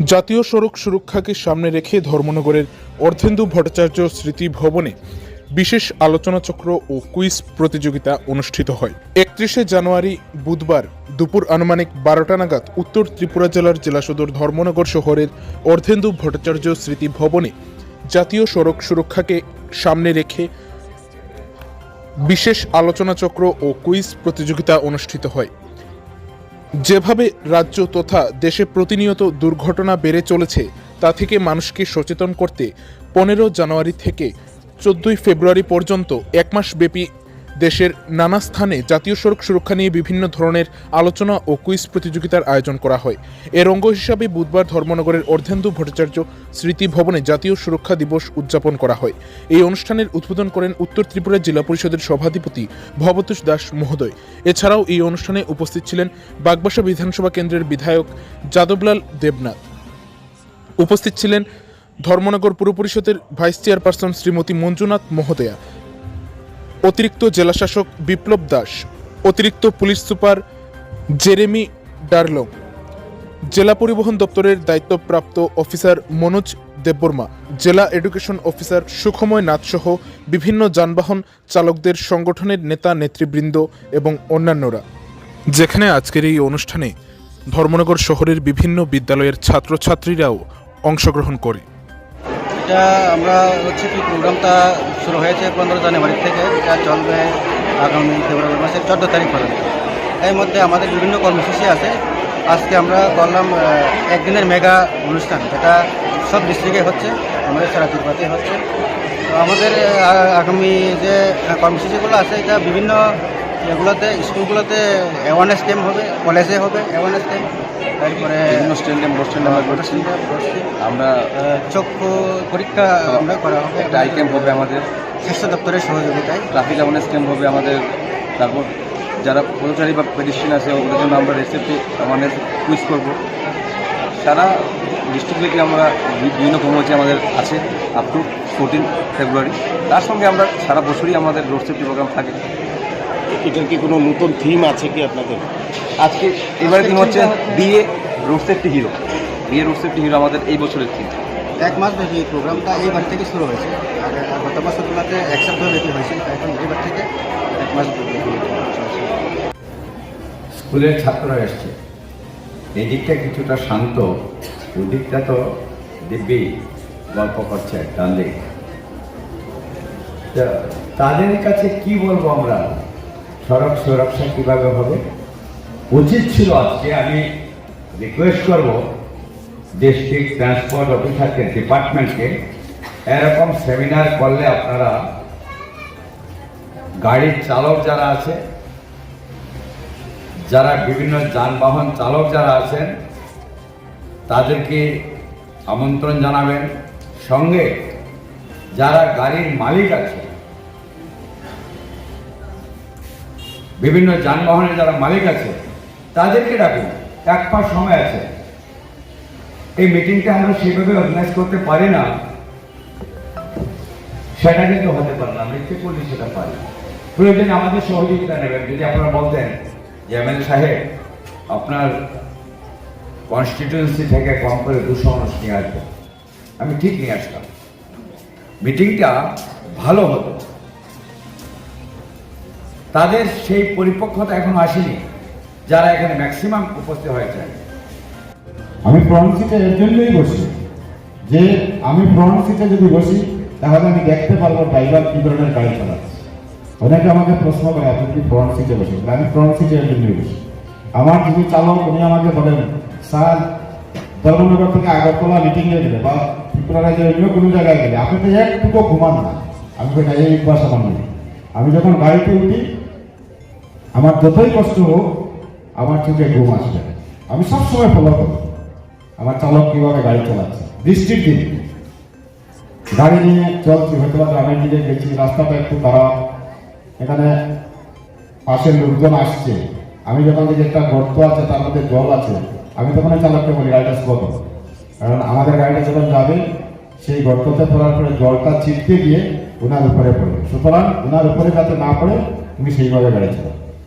জাতীয় সড়ক সুরক্ষাকে সামনে রেখে ধর্মনগরের অর্ধেন্দু ভট্টাচার্য স্মৃতি ভবনে বিশেষ আলোচনাচক্র ও কুইজ প্রতিযোগিতা অনুষ্ঠিত হয়। একত্রিশে জানুয়ারি বুধবার দুপুর আনুমানিক বারোটা নাগাদ উত্তর ত্রিপুরা জেলার জেলা সদর ধর্মনগর শহরের অর্ধেন্দু ভট্টাচার্য স্মৃতি ভবনে জাতীয় সড়ক সুরক্ষাকে সামনে রেখে বিশেষ আলোচনাচক্র ও কুইজ প্রতিযোগিতা অনুষ্ঠিত হয়। যেভাবে রাজ্য তথা দেশে প্রতিনিয়ত দুর্ঘটনা বেড়ে চলেছে, তা থেকে মানুষকে সচেতন করতে পনেরো জানুয়ারি থেকে চোদ্দই ফেব্রুয়ারি পর্যন্ত এক মাস ব্যাপী দেশের নানা স্থানে জাতীয় সড়ক সুরক্ষা নিয়ে বিভিন্ন ধরনের আলোচনা ও কুইজ প্রতিযোগিতার আয়োজন করা হয়। এর অঙ্গ হিসাবে বুধবার ধর্মনগরের অর্ধেন্দু ভট্টাচার্য স্মৃতি ভবনে জাতীয় সুরক্ষা দিবস উদযাপন করা হয়। এই অনুষ্ঠানের উদ্বোধন করেন উত্তর ত্রিপুরা জেলা পরিষদের সভাধিপতি ভবতোষ দাস মহোদয়। এছাড়াও এই অনুষ্ঠানে উপস্থিত ছিলেন বাগবাসা বিধানসভা কেন্দ্রের বিধায়ক যাদবলাল দেবনাথ। উপস্থিত ছিলেন ধর্মনগর পুর পরিষদের ভাইস চেয়ারপারসন শ্রীমতী মঞ্জুনাথ মহোদয়া। অতিরিক্ত জেলাশাসক বিপ্লব দাস, অতিরিক্ত পুলিশ সুপার জেরেমি ডার্লং, জেলা পরিবহন দপ্তরের দায়িত্বপ্রাপ্ত অফিসার মনোজ দেববর্মা, জেলা এডুকেশন অফিসার সুখময় নাথসহ বিভিন্ন যানবাহন চালকদের সংগঠনের নেতা, নেতৃবৃন্দ এবং অন্যান্যরা। যেখানে আজকের এই অনুষ্ঠানে ধর্মনগর শহরের বিভিন্ন বিদ্যালয়ের ছাত্রছাত্রীরাও অংশগ্রহণ করে। এটা আমরা হচ্ছে কি প্রোগ্রামটা শুরু হয়েছে পনেরো জানুয়ারি থেকে। এটা চলবে আগামী ফেব্রুয়ারি মাসের চোদ্দ তারিখ পর্যন্ত। এর মধ্যে আমাদের বিভিন্ন কর্মসূচি আছে। আজকে আমরা করলাম একদিনের মেগা অনুষ্ঠান। যেটা সব ডিস্ট্রিক্টে হচ্ছে, আমাদের সারা ত্রিপুরাতে হচ্ছে। আমাদের আগামী যে কর্মসূচিগুলো আছে, এটা বিভিন্ন এগুলোতে স্কুলগুলোতে অ্যাওয়ারনেস ক্যাম্প হবে কলেজে হবে অ্যাওয়ারনেস ক্যাম্প তারপরে স্ট্যান্ডে মোটর স্ট্যান্ডে আমরা চক্ষু পরীক্ষা আমরা করা হবে। একটা আই ক্যাম্প হবে আমাদের। স্বাস্থ্য দপ্তরের সহযোগিতায়। ট্রাফিক অ্যাওয়ারনেস ক্যাম্প হবে আমাদের। তারপর যারা পদচারী বা পেডিস্ট্রিয়ান আছে ওদের জন্য আমরা রেসিপি অ্যাওয়ারনেস কুইজ করব। সারা ডিস্ট্রিক্টে আমরা বিভিন্ন কর্মসূচি আমাদের আছে আপ টু ফোরটিন ফেব্রুয়ারি তার সঙ্গে আমরা সারা বছরই আমাদের রোড সেফটি প্রোগ্রাম থাকে। এটার কি কোনো নতুন থিম আছে কি আপনাদের? আজকে এবারে থিম হচ্ছে be a road safety hero be a road safety hero আমাদের এই বছরের থিম এক মাস ব্যাপী এই প্রোগ্রামটা এইবার থেকে শুরু হয়েছে। আগে গত বছরগুলোতে এক সপ্তাহ ব্যাপী হয়েছিল এখন এবার থেকে এক মাস স্কুলের ছাত্ররা এসছে। এই দিকটা কিছুটা শান্ত ওদিকটা তো দিব্যি গল্প করছে ডান দিক তাদের কাছে কি বলব আমরা? সড়ক সুরক্ষা কীভাবে হবে? উচিত ছিল আজকে আমি রিকোয়েস্ট করব ডিস্ট্রিক্ট ট্রান্সপোর্ট অফিসারকে ডিপার্টমেন্টকে এরকম সেমিনার করলে আপনারা গাড়ির চালক যারা আছে, যারা বিভিন্ন যানবাহন চালক যারা আছেন, তাদেরকে আমন্ত্রণ জানাবেন। সঙ্গে যারা গাড়ির মালিক আছে বিভিন্ন যানবাহনের যারা মালিক আছে, তাদেরকে ডাকুন। এক পাঁচ সময় আছে। এই মিটিংটা আমরা সেভাবে অর্গানাইজ করতে পারি না। সেটা কিন্তু হতে পারে না। ইচ্ছে করলে সেটা পারি। প্রয়োজনে আমাদের সহযোগিতা নেবেন। যদি আপনারা বলতেন যে এমএলএ সাহেব, আপনার কনস্টিটিউয়েন্সি থেকে কম করে দুশো মানুষ নিয়ে আসবে আমি ঠিক নিয়ে আসতাম। মিটিংটা ভালো হতো। তাদের সেই পরিপক্কতা এখনও আসেনি, যারা এখানে ম্যাক্সিমাম উপস্থিত হয়েছে। আমি ফ্রন্ট সিটে এর জন্যই বসি। যে আমি ফ্রন্ট সিটে যদি বসি, তাহলে আমি দেখতে পারব ড্রাইভার কি ধরনের গাড়ি চালাচ্ছে। অনেকে আমাকে প্রশ্ন করে, আপনি কি ফ্রন্ট সিটে বসে আমি ফ্রন্ট সিটে এর জন্যই বসি। আমার যিনি চালক, উনি আমাকে বলেন, স্যার, ধর্মনগর থেকে আগরতলা মিটিং মিটিংয়ে গেলে বা ত্রিপুরা রাজ্যে অন্য কোনো জায়গায় গেলে আপনি তো একটুকু ঘুমান না। আমি না, এই বাস আমার আমি যখন গাড়িতে উঠি আমার যতই কষ্ট হোক, আমার চোখে ঘুম আসবে আমি সবসময় ফলো করি। আমার চালক কীভাবে গাড়ি চালাচ্ছে? বৃষ্টির দিন। গাড়ি নিয়ে চলছি, হয়তো বা গ্রামের দিকে গেছি, রাস্তাটা একটু খারাপ। এখানে পাশের লোকজন আসছে। আমি যখন দেখি একটা গর্ত আছে, তার মধ্যে জল আছে, আমি তখন চালককে বলি, গাড়িটা স্লো করো। কারণ আমাদের গাড়িটা যখন যাবে, সেই গর্ততে পড়ার পরে জলটা ছিটকে গিয়ে ওনার উপরে পড়ে সুতরাং ওনার উপরে যাতে না পড়ে তুমি সেইভাবে গাড়ি চালাও